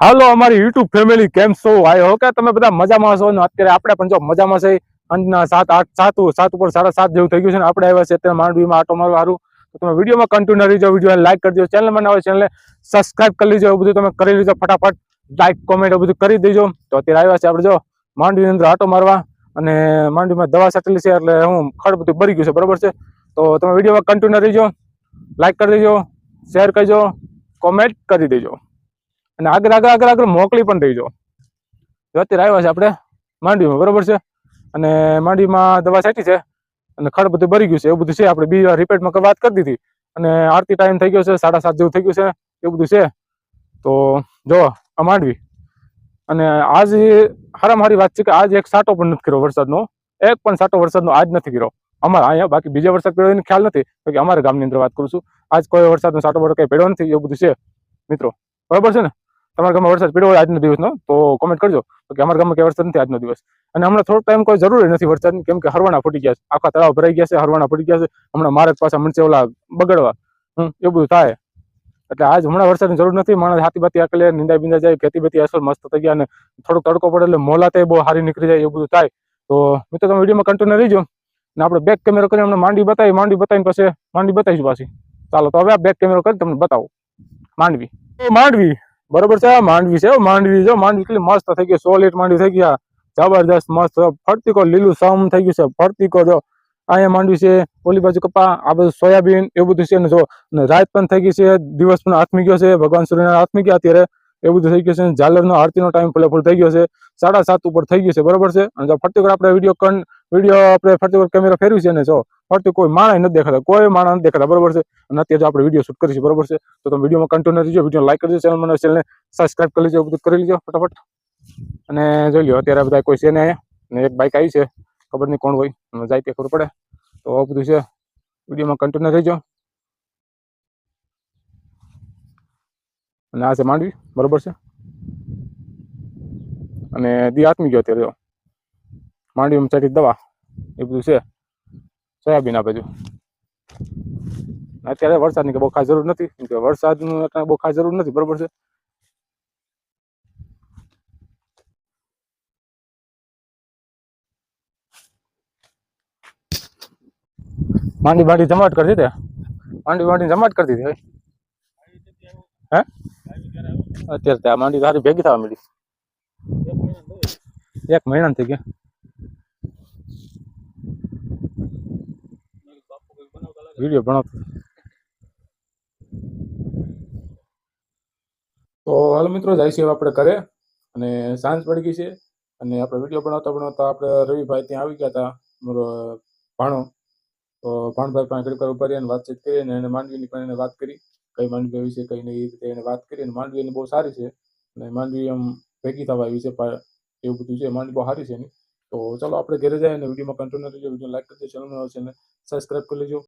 હાલો, અમારી YouTube family, કેમ છો? આયો હો કે તમે બધા મજામાં છો ને અત્યારે આપણે પણ જો મજામાં છે. અંજના સાત આઠ સાત સાત ઉપર સાડા સાત જેવું થઈ ગયું છે ને આપણે આવ્યા છે અત્યારે માંડવીમાં આટો મારવા સારું તો તમે વિડીયોમાં કન્ટિન્યુ રહી જાઓ વીડિયો લાઈક કરી દો ચેનલમાં ના હોય ચેનલને સબસ્ક્રાઇબ કરી લેજો. એવું બધું તમે કરી લેજો ફટાફટ. લાઈક કોમેન્ટ એવું બધું કરી દેજો. તો અત્યારે આવ્યા છે આપણે જો માંડવીની અંદર આટો મારવા. અને માંડવીમાં દવા છાંટેલી છે એટલે હું ખડ બધું ભરી ગયું છે. બરાબર છે? તો તમે વિડીયોમાં કન્ટિન્યુ રહીજો. લાઈક કરી દેજો. શેર કરજો. કોમેન્ટ કરી દેજો. અને આગળ આગળ આગળ આગળ મોકલી પણ દેજો. તો અત્યારે આવ્યા છે આપણે માંડવીમાં, બરોબર છે? અને માંડવીમાં દવા છાંટી છે અને ખડ બધું ભરી ગયું છે. એવું બધું છે. આપણે બીજી વાર રિપેટમાં વાત કરી દીધી. અને આરતી ટાઈમ થઈ ગયો છે, સાડા સાત જેવું થઈ ગયું છે. એવું બધું છે. તો જો, આ માંડવી. અને આજ હારામાં મારી વાત છે કે આજ એક સાટો પણ નથી કર્યો વરસાદનો. એક પણ સાટો વરસાદનો આજ નથી કર્યો. અમારે અહીંયા બાકી બીજા વરસાદ પડ્યો એનો ખ્યાલ નથી. કે અમારા ગામની અંદર વાત કરું છું. આજ કોઈ વરસાદનો સાટો બટો કંઈ પડ્યો નથી. એવું બધું છે. મિત્રો, બરાબર છે ને? તમારા ગામમાં વરસાદ પડ્યો હોય આજનો દિવસનો, તો કોમેન્ટ કરજો. કે અમારા ગામમાં કઈ વરસાદ નથી આજનો દિવસ. અને હમણાં થોડો ટાઈમ કોઈ જરૂરી નથી વરસાદની, કેમ કે હરવાના ફૂટી ગયા છે. આખા તળાવ ભરાઈ ગયા છે, હરવાના ફૂટી ગયા છે. હમણાં મારે પાછા મનસે ઓલા બગડવા. હમ, એવું બધું થાય. એટલે આજ હમણાં વરસાદની જરૂર નથી. માણસ હાથી બાતી આકલે, નિંદા બિંદા જાય, ખેતી બેતી અસર મસ્ત થઈ ગયા અને થોડોક તડકો પડે એટલે મોલાતે બહુ સારી નીકળી જાય, એવું બધું થાય. તો મિત્રો, તમે વિડીયોમાં કન્ટિન્યુ રહીજો. ને આપણે બેક કેમેરો કરીને અમને માંડવી બતાવી, માંડવી બતાવીને પછી માંડવી બતાવીશું પાછી. ચાલો, તો હવે આ બેક કેમેરો કરી તમને બતાવો. માંડવી. માંડવી. બરોબર છે માંડવી છે માંડવી જો, માંડવી કેટલી મસ્ત થઈ ગઈ સોલિડ માંડવી થઈ ગયા જબરદસ્ત મસ્ત ફરતીકો લીલું સમ થઈ ગયું છે ફરતીકો જો. અહીંયા માંડવી છે, ઓલી બાજુ કપા, આ બધું સોયાબીન, એવું બધું છે ને જો. રાત પણ થઈ ગઈ છે, દિવસ પણ હાથમી ગયો છે, ભગવાન સૂર્યના હાથમી ગયા અત્યારે એવું બધું થઈ ગયું છે ઝાલરનો આરતીનો ટાઈમ ફૂલે ફૂલ થઈ ગયો છે. સાડા સાત ઉપર થઈ ગયું છે, બરોબર છે? અને જો ફરતી આપણે વીડિયો કન, વીડિયો આપણે ફરતી કેમેરા ફેરવી છે ને જો ફરતી કોઈ માણસ નથી દેખાતા, કોઈ માણસ નથી દેખાતા, બરોબર છે? અને અત્યારે જો આપણે વીડિયો શૂટ કરીશું, બરોબર છે? તો તમે વિડીયોમાં કન્ટિન્યુ રહીજો વીડિયો લાઈક કરજો ચેનલ મને ચેનલને સબસ્ક્રાઈબ કરી લેજો બધું કરી લેજો, ફટાફટ. અને જોઈ લો અત્યારે બધા કોઈ છે ને ને એક બાઇક આવી છે, ખબર નહીં કોણ હોય જાય તે ખબર પડે. તો આ બધું છે. વિડીયોમાં કન્ટિન્યુ રહીજો. અને આ છે માંડવી, બરોબર છે? અને દી આત્મી ગયો અત્યારે માંડવીમાં ચાટી દવા, એ બધું છે. સોયાબીન આ બાજુ અત્યારે વરસાદની કે બહુ ખાસ જરૂર નથી, કેમ કે વરસાદનું અત્યારે બહુ ખાસ જરૂર નથી, બરોબર છે? માંડી બાંડી જમાટ કરી દે માંડી બાંડી જમાટ કરી દીધી હે? અત્યારે ત્યાં માંડી તારી ભેગી થવા મળી એક મહિના થઈ ગયા વીડિયો ભણાવતો તો હાલ મિત્રો, જાય છે આપણે ઘરે અને સાંજ પડી ગઈ છે અને આપણે વીડિયો બનાવતા બનાવતા આપણે રવિભાઈ ત્યાં આવી ગયા હતા મારો ભાણો. તો ભાણભાઈ પાસે ઘડીક વાર ઊભા અને વાતચીત કરી અને એને માંડવીની પણ એને વાત કરી. કઈ માંડવી વિશે કઈ નહીં એ રીતે એને વાત કરી અને માંડવી એની બહુ સારી છે અને માંડવી એમ ભેગી થવા આવી છે એવું બધું છે, માંડવી બહુ સારી છે એની. તો ચાલો આપણે ઘરે જાય અને વિડીયોમાં કન્ટિન્યુ રહેજો, વીડિયો લાઈક કરજો ચેનલ છે ને સબસ્ક્રાઈબ કરી લેજો.